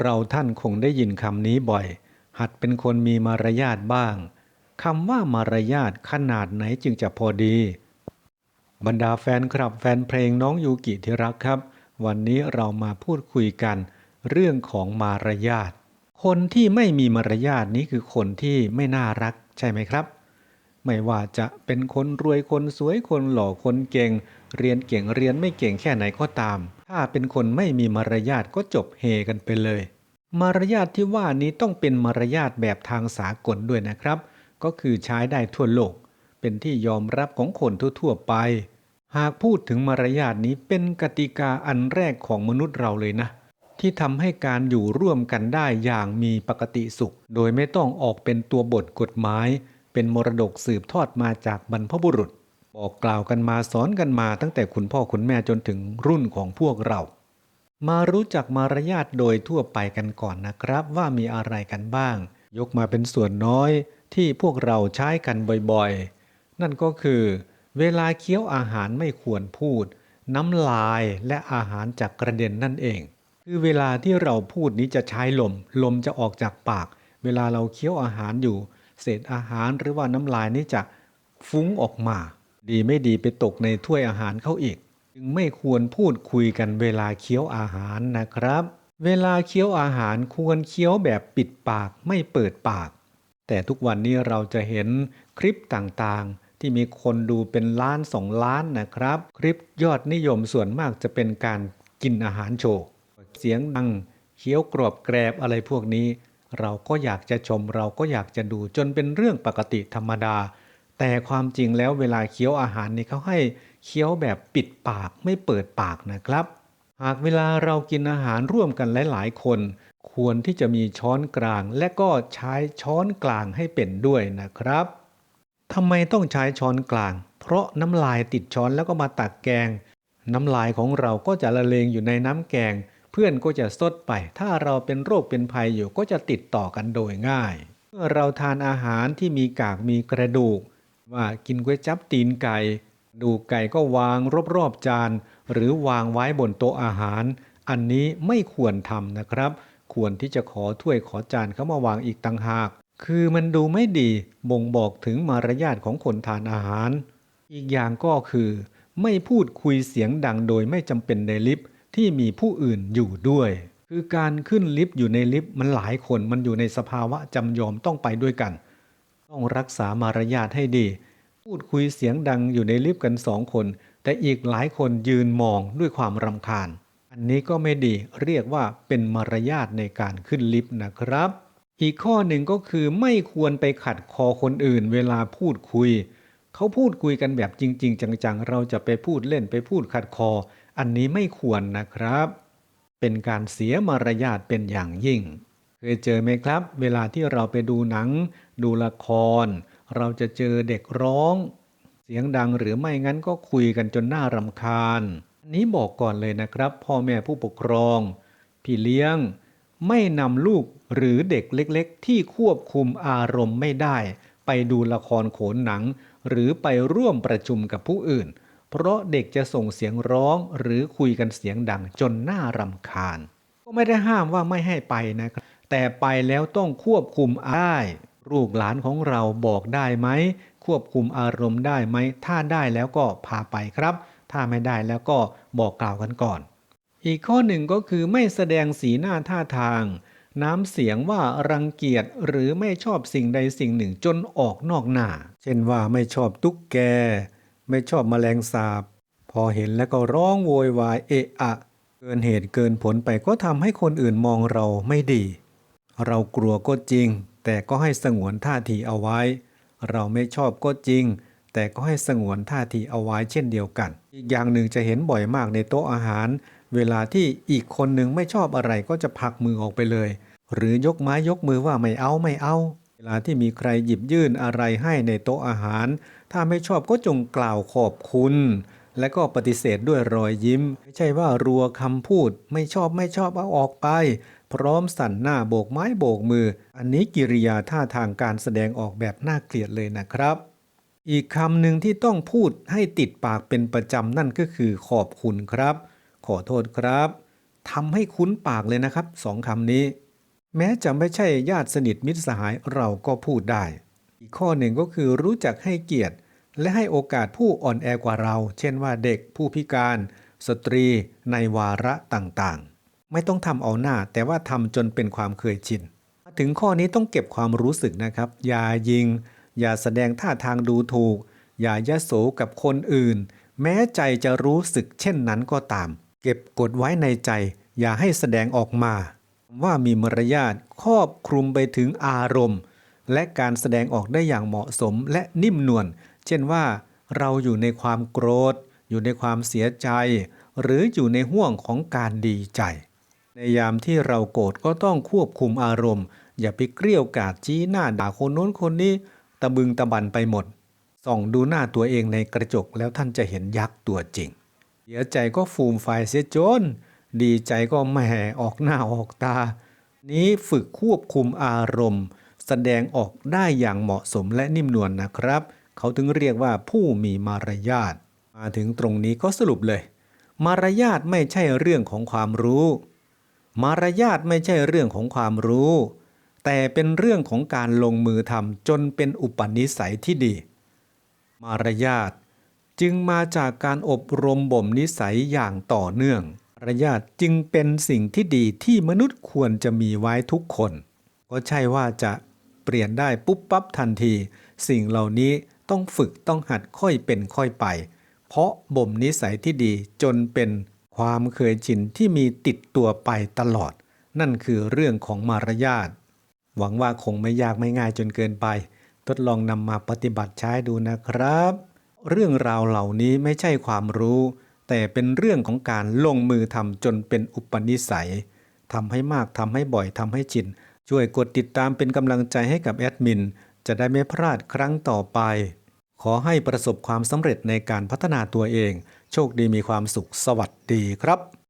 เราท่านคงได้ยินคำนี้บ่อย หัดเป็นคนมีมารยาทบ้างคำว่ามารยาทขนาดไหนจึงจะพอดี บรรดาแฟนคลับแฟนเพลงน้องยูกิที่รักครับ วันนี้เรามาพูดคุยกัน เรื่องของมารยาทคนที่ไม่มีมารยาทนี้คือคนที่ไม่น่ารักใช่ไหมครับ ไม่ว่าจะเป็นคนรวยคนสวยคนหล่อคนเก่ง เรียนเก่งเรียนไม่เก่งแค่ไหนก็ตาม ถ้าเป็นคนไม่มีมารยาทก็จบเฮกันไปเลย มารยาทที่ว่านี้ต้องเป็นมารยาทแบบทางสากลด้วยนะครับ ก็คือใช้ได้ทั่วโลก เป็นที่ยอมรับของคนทั่วๆไป หากพูดถึงมารยาทนี้เป็นกติกาอันแรกของมนุษย์เราเลยนะ ที่ทำให้การอยู่ร่วมกันได้อย่างมีปกติสุข โดยไม่ต้องออกเป็นตัวบทกฎหมาย เป็นมรดกสืบทอดมาจากบรรพบุรุษ บอกกล่าวกันมาสอนกันมาตั้งแต่คุณพ่อคุณแม่จนถึงรุ่นของพวกเรา มารู้จักมารยาทโดยทั่วไปกันก่อนนะครับ ว่ามีอะไรกันบ้าง ยกมาเป็นส่วนน้อยที่พวกเราใช้กันบ่อยๆ นั่นก็คือ เวลาเคี้ยวอาหารไม่ควรพูด น้ำลายและอาหารจากกระเด็นนั่นเอง คือเวลาที่เราพูดนี้จะใช้ลม ลมจะออกจากปาก เวลาเราเคี้ยวอาหารอยู่ เศษอาหารหรือว่าน้ำลายนี้จะฟุ้งออกมา ดีไม่ดีไปตกในถ้วยอาหารเข้าอีก จึงไม่ควรพูดคุยกันเวลาเคี้ยวอาหารนะครับ เวลาเคี้ยวอาหารควรเคี้ยวแบบปิดปากไม่เปิดปาก แต่ทุกวันนี้เราจะเห็นคลิปต่างๆ ที่มีคนดูเป็นล้านสองล้านนะครับ คลิปยอดนิยมส่วนมากจะเป็นการกินอาหารโชว์ เสียงดังเคี้ยวกรอบแกรบอะไรพวกนี้ เราก็อยากจะชมเราก็อยากจะดูจนเป็นเรื่องปกติธรรมดา แต่ความจริงแล้วเวลาเคี้ยวอาหารนี่เขาให้เคี้ยวแบบปิดปากไม่เปิดปากนะครับ หากเวลาเรากินอาหารร่วมกันหลาย ๆ คน ควรที่จะมีช้อนกลาง และก็ใช้ช้อนกลางให้เป็นด้วยนะครับทำไมต้องใช้ช้อนกลาง เพราะน้ำลายติดช้อนแล้วก็มาตักแกง น้ำลายของเราก็จะละเลงอยู่ในน้ำแกง เพื่อนก็จะซดไป ถ้าเราเป็นโรคเป็นภัยอยู่ก็จะติดต่อกันโดยง่าย เมื่อเราทานอาหารที่มีกากมีกระดูก ว่ากินก๋วยจั๊บตีนไก่ ดูไก่ก็วางรอบๆจาน หรือวางไว้บนโต๊ะอาหาร อันนี้ไม่ควรทำนะครับ ควรที่จะขอถ้วยขอจานเขามาวางอีกต่างหาก คือมันดูไม่ดีบ่งบอกถึงมารยาทของคนทานอาหาร อีกอย่างก็คือ ไม่พูดคุยเสียงดังโดยไม่จำเป็นในลิฟต์ ที่มีผู้อื่นอยู่ด้วย คือการขึ้นลิฟต์อยู่ในลิฟต์มันหลายคนมันอยู่ในสภาวะจำยอมต้องไปด้วยกัน ต้องรักษามารยาทให้ดี พูดคุยเสียงดังอยู่ในลิฟต์กันสองคน แต่อีกหลายคนยืนมองด้วยความรำคาญ อันนี้ก็ไม่ดีเรียกว่าเป็นมารยาทในการขึ้นลิฟต์นะครับ อีกข้อหนึ่งก็คือไม่ควรไปขัดคอคนอื่นเวลาพูดคุย เขาพูดคุยกันแบบจริง ๆ จังๆ เราจะไปพูดเล่นไปพูดขัดคอ อันนี้ไม่ควรนะครับ เป็นการเสียมารยาทเป็นอย่างยิ่ง เคยเจอไหมครับ เวลาที่เราไปดูหนัง ดูละคร เราจะเจอเด็กร้อง เสียงดังหรือไม่งั้นก็คุยกันจนน่ารำคาญอันนี้บอกก่อนเลยนะครับ พ่อแม่ผู้ปกครอง พี่เลี้ยง ไม่นำลูกหรือเด็กเล็ก ๆ ที่ควบคุมอารมณ์ไม่ได้ ไปดูละครโขนหนัง หรือไปร่วมประชุมกับผู้อื่น เพราะเด็กจะส่งเสียงร้องหรือคุยกันเสียงดังจนน่ารำคาญ ก็ไม่ได้ห้ามว่าไม่ให้ไปนะครับ แต่ไปแล้วต้องควบคุมได้ลูกหลานของเราบอกได้ไหม ควบคุมอารมณ์ได้ไหม ถ้าได้แล้วก็พาไปครับ ถ้าไม่ได้แล้วก็บอกกล่าวกันก่อน อีกข้อหนึ่งก็คือไม่แสดงสีหน้าท่าทาง น้ำเสียงว่ารังเกียจหรือไม่ชอบสิ่งใดสิ่งหนึ่งจนออกนอกหน้า เช่นว่าไม่ชอบตุ๊กแก ไม่ชอบแมลงสาบ พอเห็นแล้วก็ร้องโวยวายเอะอะ เกินเหตุเกินผลไปก็ทำให้คนอื่นมองเราไม่ดี เรากลัวก็จริง แต่ก็ให้สงวนท่าทีเอาไว้ เราไม่ชอบก็จริง แต่ก็ให้สงวนท่าทีเอาไว้เช่นเดียวกัน อีกอย่างหนึ่งจะเห็นบ่อยมากในโต๊ะอาหาร เวลาที่อีกคนหนึ่งไม่ชอบอะไรก็จะผลักมือออกไปเลย หรือยกไม้ยกมือว่าไม่เอาไม่เอา เวลาที่มีใครหยิบยื่นอะไรให้ในโต๊ะอาหาร ถ้าไม่ชอบก็จงกล่าวขอบคุณ และก็ปฏิเสธด้วยรอยยิ้ม ไม่ใช่ว่ารัวคำพูด ไม่ชอบไม่ชอบเอาออกไป พร้อมสั่นหน้าโบกไม้โบกมือ อันนี้กิริยาท่าทางการแสดงออกแบบน่าเกลียดเลยนะครับอีกคำหนึ่งที่ต้องพูดให้ติดปากเป็นประจำนั่นก็คือขอบคุณครับ ขอโทษครับทำให้คุ้นปากเลยนะครับสองคำนี้ แม้จะไม่ใช่ญาติสนิทมิตรสหายเราก็พูดได้ อีกข้อหนึ่งก็คือรู้จักให้เกียรติ และให้โอกาสผู้อ่อนแอกว่าเรา เช่นว่าเด็กผู้พิการ สตรี ในวาระต่างๆ ไม่ต้องทำเอาหน้า แต่ว่าทำจนเป็นความเคยชินถึงข้อนี้ต้องเก็บความรู้สึกนะครับ อย่ายิง อย่าแสดงท่าทางดูถูก อย่ายะโสกับคนอื่น แม้ใจจะรู้สึกเช่นนั้นก็ตาม เก็บกดไว้ในใจ อย่าให้แสดงออกมา ว่ามีมารยาทครอบคลุมไปถึงอารมณ์ และการแสดงออกได้อย่างเหมาะสมและนิ่มนวลเช่นว่า เราอยู่ในความโกรธ อยู่ในความเสียใจ หรืออยู่ในห่วงของการดีใจ ในยามที่เราโกรธก็ต้องควบคุมอารมณ์ อย่าไปเกลี้ยวกาดชี้หน้าด่าคนโน้นคนนี้ตะบึงตะบันไปหมดส่องดูหน้าตัวเองในกระจกแล้วท่านจะเห็นยักษ์ตัวจริง เสียใจก็ฟูมไฟายเสียจน ดีใจก็แหม่ออกหน้าออกตา นี้ฝึกควบคุมอารมณ์ แสดงออกได้อย่างเหมาะสมและนิ่มนวลนนะครับ เขาถึงเรียกว่าผู้มีมารยาท มาถึงตรงนี้ก็สรุปเลย มารยาทไม่ใช่เรื่องของความรู้ มารยาทไม่ใช่เรื่องของความรู้ แต่เป็นเรื่องของการลงมือทำจนเป็นอุปนิสัยที่ดี มารยาท จึงมาจากการอบรมบ่มนิสัยอย่างต่อเนื่องมารยาทจึงเป็นสิ่งที่ดีที่มนุษย์ควรจะมีไว้ทุกคน ก็ใช่ว่าจะเปลี่ยนได้ปุ๊บปั๊บทันที สิ่งเหล่านี้ต้องฝึกต้องหัดค่อยเป็นค่อยไป เพราะบ่มนิสัยที่ดีจนเป็นความเคยชินที่มีติดตัวไปตลอด นั่นคือเรื่องของมารยาท หวังว่าคงไม่ยากไม่ง่ายจนเกินไป ทดลองนำมาปฏิบัติใช้ดูนะครับ เรื่องราวเหล่านี้ไม่ใช่ความรู้ แต่เป็นเรื่องของการลงมือทำจนเป็นอุปนิสัยทำให้มากทำให้บ่อยทำให้ชิน ช่วยกดติดตามเป็นกำลังใจให้กับแอดมิน จะได้ไม่พลาดครั้งต่อไป ขอให้ประสบความสำเร็จในการพัฒนาตัวเอง โชคดีมีความสุขสวัสดีครับ